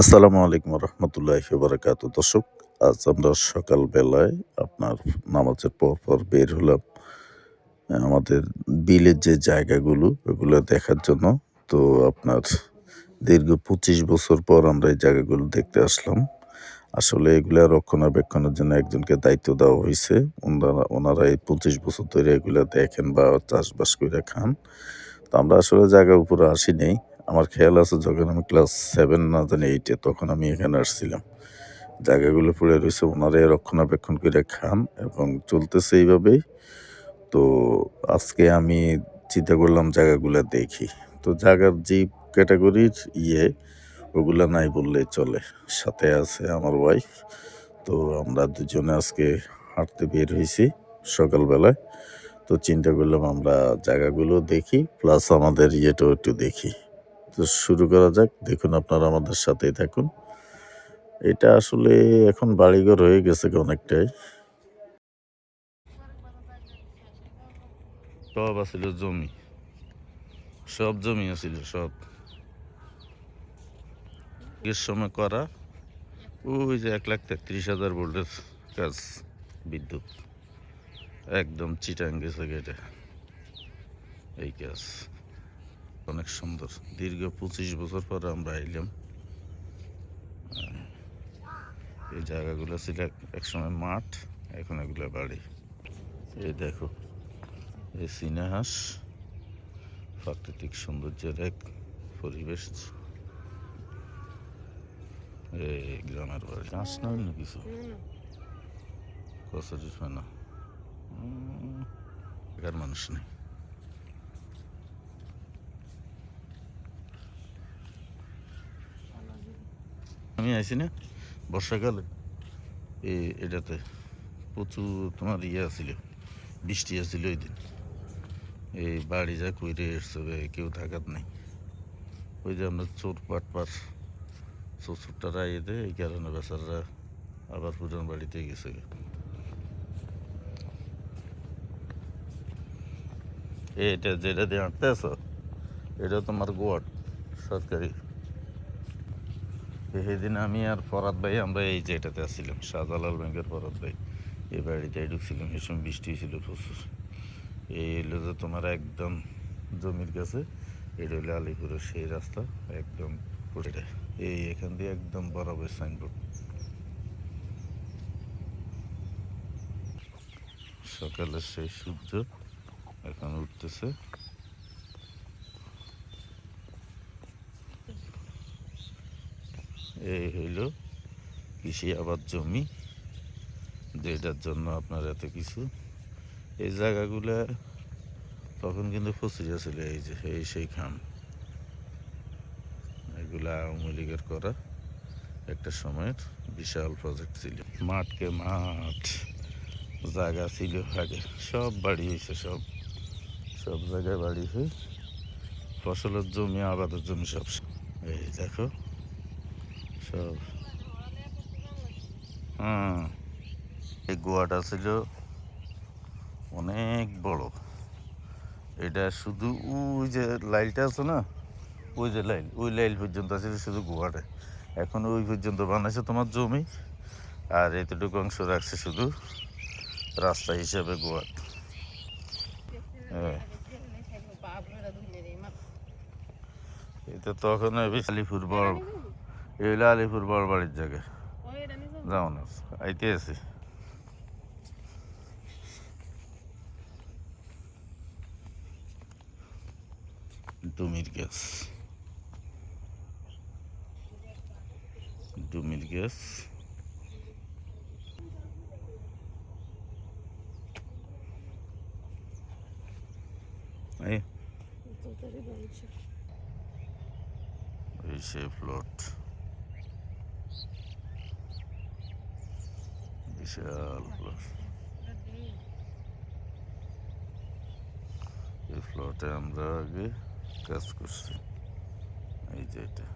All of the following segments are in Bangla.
আসসালামু আলাইকুম রহমতুল্লাহ বারাকাতু। দর্শক, আজ আমরা সকালবেলায় আপনার নামাজের পর পর বের হলাম আমাদের বিলের যে জায়গাগুলো, ওগুলো দেখার জন্য। তো আপনার দীর্ঘ পঁচিশ বছর পর আমরা এই জায়গাগুলো দেখতে আসলাম। আসলে এগুলা রক্ষণাবেক্ষণের জন্য একজনকে দায়িত্ব দেওয়া হয়েছে। ওনারা ওনারা এই পঁচিশ বছর ধরে এগুলা দেখেন বা চাষবাস করে খান। তো আমরা আসলে জায়গার উপরে আসি নেই আমার খেয়াল আছে যখন আমি ক্লাস সেভেন না জানি এইটে তখন আমি এখানে আসছিলাম। জায়গাগুলো পড়ে রয়েছে ওনারাই রক্ষণাবেক্ষণ করে খান এবং চলতেছে এইভাবেই। তো আজকে আমি চিন্তা করলাম জায়গাগুলো দেখি। তো জায়গার যে ক্যাটাগরির ইয়ে ওগুলা নাই বললেই চলে। সাথে আছে আমার ওয়াইফ তো আমরা দুজনে আজকে হাঁটতে বের হয়েছি সকালবেলায়। তো চিন্তা করলাম আমরা জায়গাগুলো দেখি প্লাস আমাদের ইয়েটাও একটু দেখি। তো শুরু করা যাক। দেখুন, আপনারা আমাদের সাথেই থাকুন। এটা আসলে এখন বাড়িঘর হয়ে গেছে অনেকটাই। সব আছিল জমি। সব জমি আছিল, সব। সময় করা, ওই যে এক লাখ তেত্রিশ হাজার ভোল্টের কাজ বিদ্যুৎ। একদম চিটাং গেছে গেটে। এই কাজ। অনেক সুন্দর। দীর্ঘ পঁচিশ বছর পরে আমরা আইলাম। এই জায়গাগুলো ছিল এক- একসময় মাঠ এখন এগুলো বাড়ি। এই দেখো এই সিনেহাস। প্রাকৃতিক সৌন্দর্যের এক পরিবেশ। এই গ্রামের বাড়ি। ঘাস না অন্য কিছু কচুরির না এখানে মানুষ নেই। আমি আইছি না, বর্ষাকালে। এই এটাতে প্রচুর তোমার ইয়ে আছিল বৃষ্টি আছিল ওই দিন। এই বাড়ি যা কইরে এসছে কেউ থাকাত নাই। ওই যে আমরা চোর পাট পাট শ্বশুরটা রাইয়ে দেয়, এই কারণে বেচারা আবার পুরান বাড়িতে গেছে এটা যেটা দিয়ে আঁটতে আছো, এটা তোমার গোয়াট, সরকারি। সেদিন আমি আর ফরাদ ভাই, আমরা এই যে এটাতে আসছিলাম, শাহজালাল ব্যাংকের ফরাদ ভাই এই বাড়িতে ঢুকছিলাম এই সময় বৃষ্টি হয়েছিল প্রচুর। এই হলো যে তোমার একদম জমির কাছে, এটা হলো আলিপুরের সেই রাস্তা, একদম এই এখান দিয়ে একদম বরাবর সাইনবোর্ড সকালের সেই সূর্য এখন উঠতেছে। এই হইল কৃষি আবাদ জমি যেটার জন্য আপনার এত কিছু। এই জায়গাগুলো তখন কিন্তু ফসিয়া ছিল, এই যে, এই সেই খাম। এগুলা আওয়ামী লীগের করা একটা সময়ের বিশাল প্রজেক্ট ছিল। মাঠকে মাঠ, জায়গা ছিল আগে, সব বাড়ি হয়েছে সব। সব জায়গায় বাড়ি হয়ে ফসলের জমি, আবাদের জমি সব। এই দেখো সব এই গোয়াটা ছিল অনেক বড়। এটা শুধু ওই যে লাইলটা আছে না, ওই যে লাইল ওই লাইল পর্যন্ত আছে শুধু গোয়াটা। এখন ওই পর্যন্ত বানাইছে তোমার জমি, আর এতটুকু অংশ রাখছে শুধু রাস্তা হিসাবে গোয়াট হ্যাঁ। এটা তখন আলিপুর বড় এই হলো আলিপুর বড় বাড়ির জায়গা। যাও না, আইতে আছি। ডুমির গ্যাস। ডুমির গ্যাস। এই। এই সে প্লট বিশাল প্লট এই প্লটে আমরা আগে কাজ করছি। এই যে এটা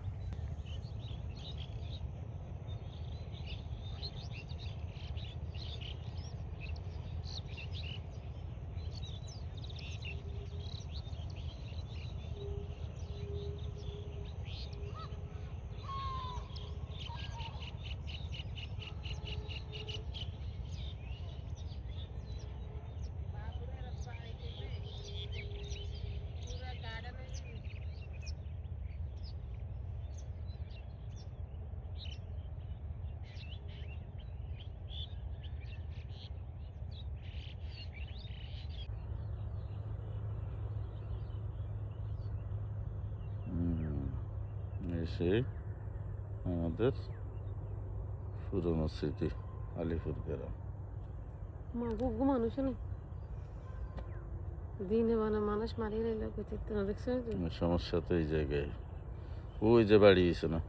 এই সেই আমাদের পুরনো স্মৃতি আলিপুর গ্রাম। মা গুগু মানুষ দিনে মানে মানুষ মারিয়ে রইল দেখছ? সমস্যা তো এই জায়গায়। ওই যে বাড়ি না?